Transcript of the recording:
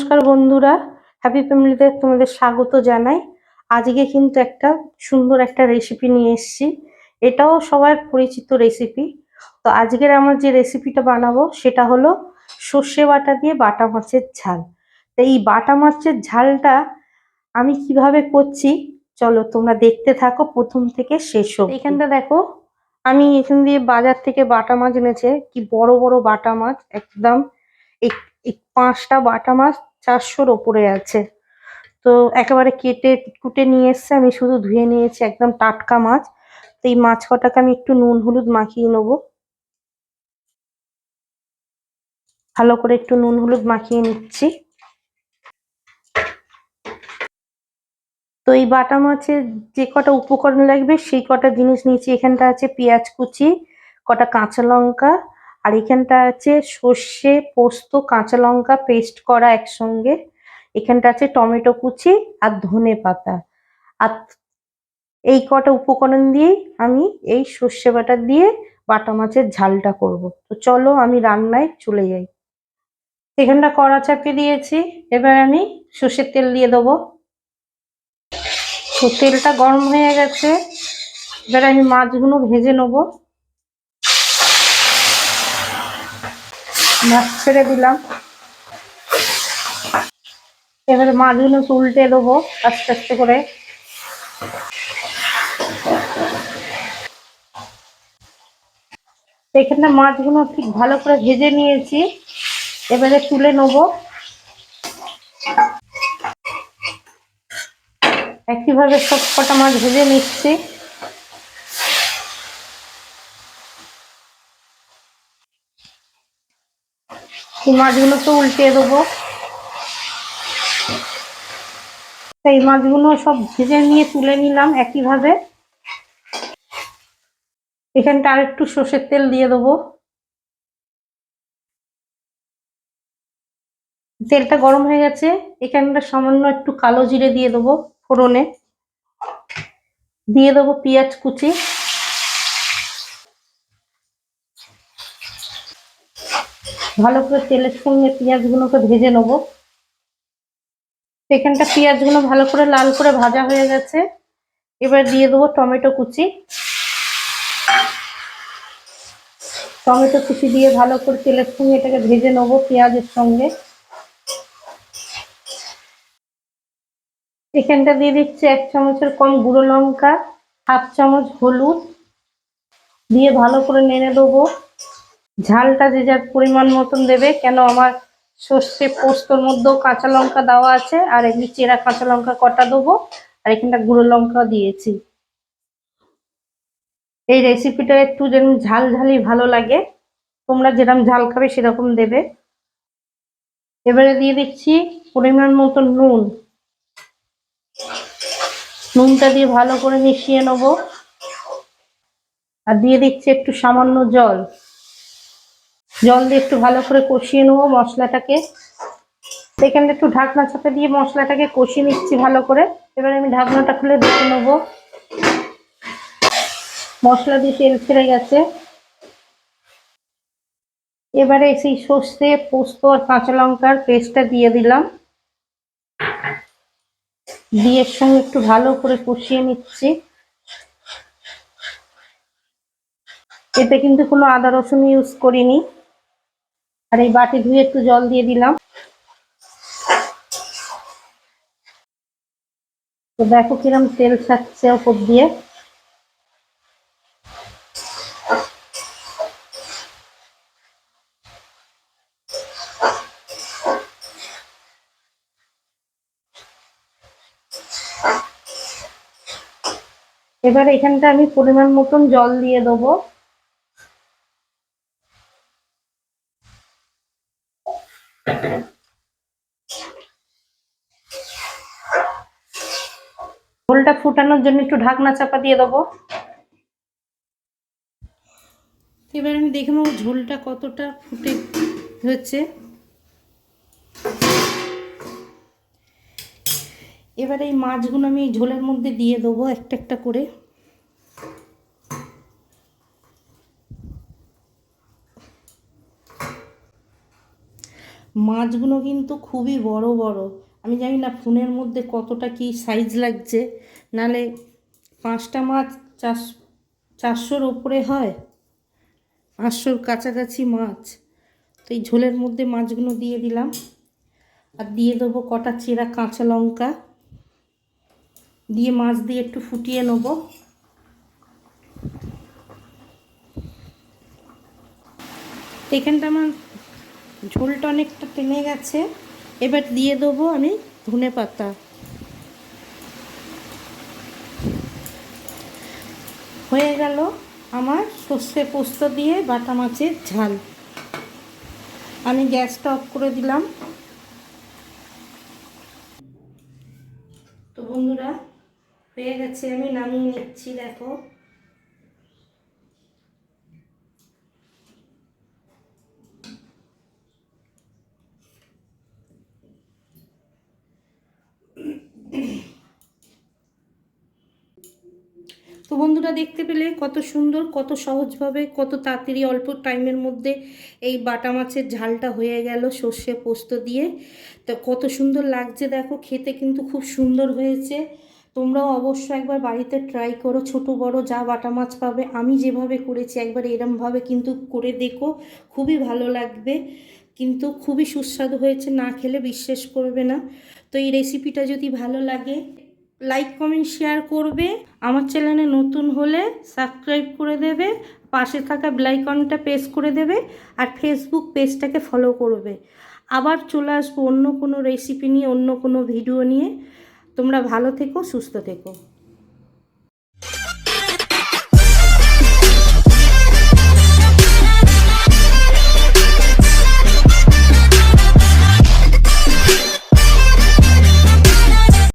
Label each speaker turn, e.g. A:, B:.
A: নমস্কার বন্ধুরা হ্যাপি ফ্যামিলিতে তোমাদের স্বাগত জানাই। আজকে কিন্তু একটা সুন্দর একটা রেসিপি নিয়ে এসেছি। এটাও সবার পরিচিত রেসিপি তো আজকের আমার যে রেসিপিটা বানাবো সেটা হলো সর্ষে বাটা দিয়ে বাটা মাছের ঝাল। তো এই বাটা মাছের ঝালটা আমি কীভাবে করছি চলো তোমরা দেখতে থাকো প্রথম থেকে শেষ হোক এখানটা দেখো। আমি এখান দিয়ে বাজার থেকে বাটা মাছ এনেছে কি বড় বড় বাটা মাছ একদম পাঁচটা বাটা মাছ চারশোর ওপরে আছে। তো একেবারে কেটে কুটে নিয়ে এসছে, আমি শুধু ধুয়ে নিয়েছি একদম টাটকা মাছ। তো এই মাছ কটাকে আমি একটু নুন হলুদ মাখিয়ে নেব। ভালো করে একটু নুন হলুদ মাখিয়ে নিচ্ছি। তো এই বাটা মাছের যে কটা উপকরণ লাগবে, সেই কটা জিনিস নিয়েছি। এখানটা আছে পেঁয়াজ কুচি, কটা কাঁচা লঙ্কা আর এখানটা আছে সর্ষে, পোস্ত, কাঁচা লঙ্কা পেস্ট করা একসঙ্গে। এখানটা আছে টমেটো কুচি আর ধনে পাতা। আর এই কটা উপকরণ দিয়েই আমি এই সর্ষে বাটা দিয়ে বাটা মাছের ঝালটা করব। তো চলো আমি রান্নায় চলে যাই। এখানটা কড়া চাপিয়ে দিয়েছি, এবার আমি সর্ষের তেল দিয়ে দেবো। তো তেলটা গরম হয়ে গেছে, এবার আমি মাছগুলো ভেজে নেব। মাছ ছেড়ে দিলাম। এবারে মাছগুলো উল্টে দেবো আস্তে আস্তে করে। এখানে মাছগুলো ঠিক ভালো করে ভেজে নিয়েছি। এবারে তুলে নেব। একইভাবে সব কটা মাছ ভেজে নিচ্ছি। এই মাছগুলো তো উল্টে দেবো। এই মাছগুলো সব ভেজে নিয়ে তুলে নিলাম একইভাবে। এখানটা আর একটু সর্ষের তেল দিয়ে দেবো। তেলটা গরম হয়ে গেছে। এখানটা সামান্য একটু কালো জিরে দিয়ে দেবো ফোড়নে। দিয়ে দেবো পেঁয়াজ কুচি। ভালো করে তেলের সঙ্গে পেঁয়াজগুলোকে ভেজে নেব। এখানটা পেঁয়াজগুলো ভালো করে লাল করে ভাজা হয়ে গেছে। এবার দিয়ে দেবো টমেটো কুচি। টমেটো কুচি দিয়ে ভালো করে তেলের সঙ্গে এটাকে ভেজে নেব পেঁয়াজের সঙ্গে। এখানটা দিয়ে দিচ্ছে এক চামচের কম গুঁড়ো লঙ্কা, হাফ চামচ হলুদ। দিয়ে ভালো করে নেড়ে দেবো। ঝালটা যে যার পরিমাণ মতন দেবে, কেন আমার সর্ষে পোস্তর মধ্যেও কাঁচা লঙ্কা দেওয়া আছে, আর এমনি চেরা কাঁচা লঙ্কা কটা দেবো, আর এখানটা গুঁড়ো লঙ্কা দিয়েছি। এই রেসিপিটা একটু যেরকম ঝাল ঝালই ভালো লাগে, তোমরা যেরকম ঝাল খাবে সেরকম দেবে। এবারে দিয়ে দিচ্ছি পরিমাণ মতো নুন। নুনটা দিয়ে ভালো করে মিশিয়ে নেব। আর দিয়ে দিচ্ছি একটু সামান্য জল। জল দিয়ে একটু ভালো করে কষিয়ে নেব মশলাটাকে। সেখানে একটু ঢাকনা চাপে দিয়ে মশলাটাকে কষিয়ে নিচ্ছি ভালো করে। এবার আমি ঢাকনাটা খুলে দেখে নেব। মশলা দিয়ে তেল ছেড়ে গেছে। এবারে সেই সর্ষে, পোস্ত আর কাঁচা লঙ্কার পেস্টটা দিয়ে দিলাম। দিয়ে সঙ্গে একটু ভালো করে কষিয়ে নিচ্ছি। এতে কিন্তু কোনো আদা রসুন ইউজ করিনি। আর এই বাটি ধুয়ে একটু জল দিয়ে দিলাম। তো দেখো কিরম তেল ছাড়ছে ওপর দিয়ে। এবার এখানটা আমি পরিমাণ মতন জল দিয়ে দেবো। ঝোলটা ফুটানোর জন্য একটু ঢাকনা চাপা দিয়ে দেবো। এবার আমি দেখে নেব ঝোলটা কতটা ফুটে হচ্ছে। এবার এই মাছগুলো আমি ঝোলের মধ্যে দিয়ে দেবো একটা একটা করে। মাছগুলো কিন্তু খুবই বড় বড়। আমি জানি না ফোনের মধ্যে কতটা কি সাইজ লাগছে। নালে পাঁচটা মাছ চার চারশোর ওপরে হয়, পাঁচশোর কাছাকাছি মাছ। তো এই ঝোলের মধ্যে মাছগুলো দিয়ে দিলাম। আর দিয়ে দেবো কটা চেরা কাঁচা লঙ্কা। দিয়ে মাছ দিয়ে একটু ফুটিয়ে নেব। এখানটা আমার ঝোলটা অনেকটা টেনে গেছে। এবার দিয়ে দেবো আমি ধনে পাতা। হয়ে গেল আমার সর্ষে পোস্ত দিয়ে বাটা মাছের ঝাল। আমি গ্যাসটা অফ করে দিলাম। তো বন্ধুরা, হয়ে গেছে, আমি নামিয়ে নিচ্ছি, দেখো। বন্ধুরা দেখতে পেলে কত সুন্দর, কত সহজভাবে, কত তাড়াতাড়ি অল্প টাইমের মধ্যে এই বাটা মাছের ঝালটা হয়ে গেল সর্ষে পোস্ত দিয়ে। তো কত সুন্দর লাগছে দেখো, খেতে কিন্তু খুব সুন্দর হয়েছে। তোমরাও অবশ্য একবার বাড়িতে ট্রাই করো, ছোট বড় যা বাটা মাছ পাবে। আমি যেভাবে করেছি একবার এরমভাবে কিন্তু করে দেখো, খুবই ভালো লাগবে। কিন্তু খুবই সুস্বাদু হয়েছে, না খেলে বিশ্বাস করবে না। তো এই রেসিপিটা যদি ভালো লাগে লাইক কমেন্ট শেয়ার করবে। আমার চ্যানেলে নতুন হলে সাবস্ক্রাইব করে দেবে, পাশে থাকা ব্লাইকনটা প্রেস করে দেবে, আর ফেসবুক পেজটাকে ফলো করবে। আবার চলে আসব অন্য কোনো রেসিপি নিয়ে, অন্য কোনো ভিডিও নিয়ে। তোমরা ভালো থেকো, সুস্থ থেকো।